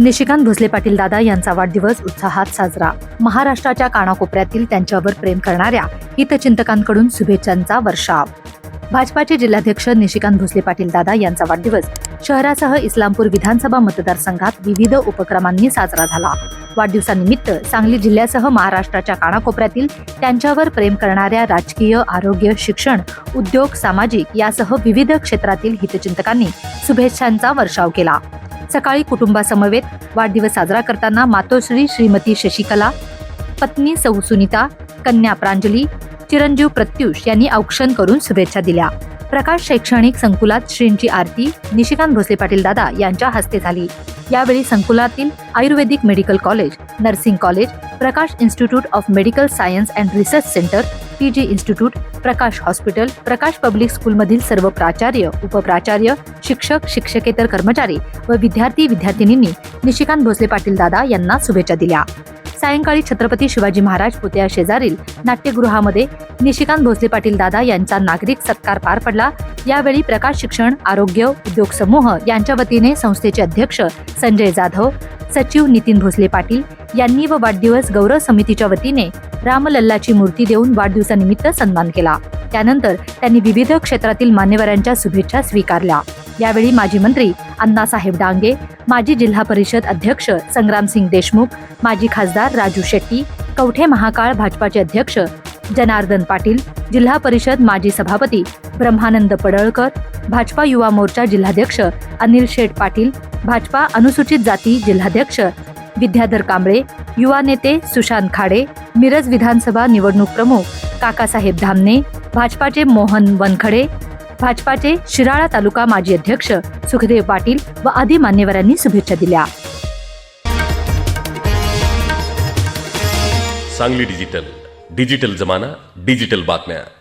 निशिकांत भोसले पाटील दादा यांचा वाढदिवस उत्साहात साजरा. महाराष्ट्राच्या कानाकोपऱ्यातील त्यांच्यावर प्रेम करणाऱ्या हितचिंतकांकडून शुभेच्छांचा वर्षाव. भाजपाचे जिल्हाध्यक्ष निशिकांत भोसले पाटील दादा यांचा वाढदिवस शहरासह इस्लामपूर विधानसभा मतदारसंघात विविध उपक्रमांनी साजरा झाला. वाढदिवसानिमित्त सांगली जिल्ह्यासह महाराष्ट्राच्या कानाकोपऱ्यातील त्यांच्यावर प्रेम करणाऱ्या राजकीय आरोग्य शिक्षण उद्योग सामाजिक यासह विविध क्षेत्रातील हितचिंतकांनी शुभेच्छांचा वर्षाव केला. सकाळी कुटुंबासमवेत वाढदिवस साजरा करताना मातोश्री श्रीमती शशिकला पत्नी सौ सुनीता कन्या प्रांजली चिरंजीव प्रत्युष यांनी औक्षण करून शुभेच्छा दिल्या. प्रकाश शैक्षणिक संकुलात श्रींची आरती निशिकांत भोसले पाटील दादा यांच्या हस्ते झाली. यावेळी संकुलातील ayurvedic medical college nursing college Prakash institute of medical science and research centre P G institute Prakash hospital Prakash public स्कूलमधील सर्व प्राचार्य उपप्राचार्य शिक्षक शिक्षकेतर कर्मचारी व विद्यार्थी विद्यार्थिनींनी निशिकांत भोसले पाटील दादा यांना शुभेच्छा दिल्या. सायंकाळी छत्रपती शिवाजी महाराज पुतळ्या शेजारील नाट्यगृहामध्ये निशिकांत भोसले पाटील दादा यांचा नागरिक सत्कार पार पडला. यावेळी प्रकाश शिक्षण आरोग्य उद्योग समूह यांच्या वतीने संस्थेचे अध्यक्ष संजय जाधव सचिव नितीन भोसले पाटील यांनी व वाढदिवस गौरव समितीच्या वतीने रामलल्लाची मूर्ती देऊन वाढदिवसानिमित्त सन्मान केला. त्यानंतर त्यांनी विविध क्षेत्रातील मान्यवरांच्या शुभेच्छा स्वीकारल्या. यावेळी माजी मंत्री अण्णासाहेब डांगे माजी जिल्हा परिषद अध्यक्ष संग्रामसिंग देशमुख माजी खासदार राजू शेट्टी कवठे महाकाळ भाजपाचे अध्यक्ष जनार्दन पाटील जिल्हा परिषद माजी सभापती ब्रह्मानंद पडळकर भाजपा युवा मोर्चा जिल्हाध्यक्ष अनिल शेठ पाटील भाजपा अनुसूचित जाती जिल्हाध्यक्ष विद्याधर कांबळे युवा नेते सुशांत खाडे मिरज विधानसभा निवडणूक प्रमुख काकासाहेब धामणे भाजपाचे मोहन वनखडे भाजपाचे शिराळा तालुका माजी अध्यक्ष सुखदेव पाटील व आदी मान्यवरांनी शुभेच्छा दिल्या. सांगली डिजिटल डिजिटल जमाना डिजिटल बातम्या.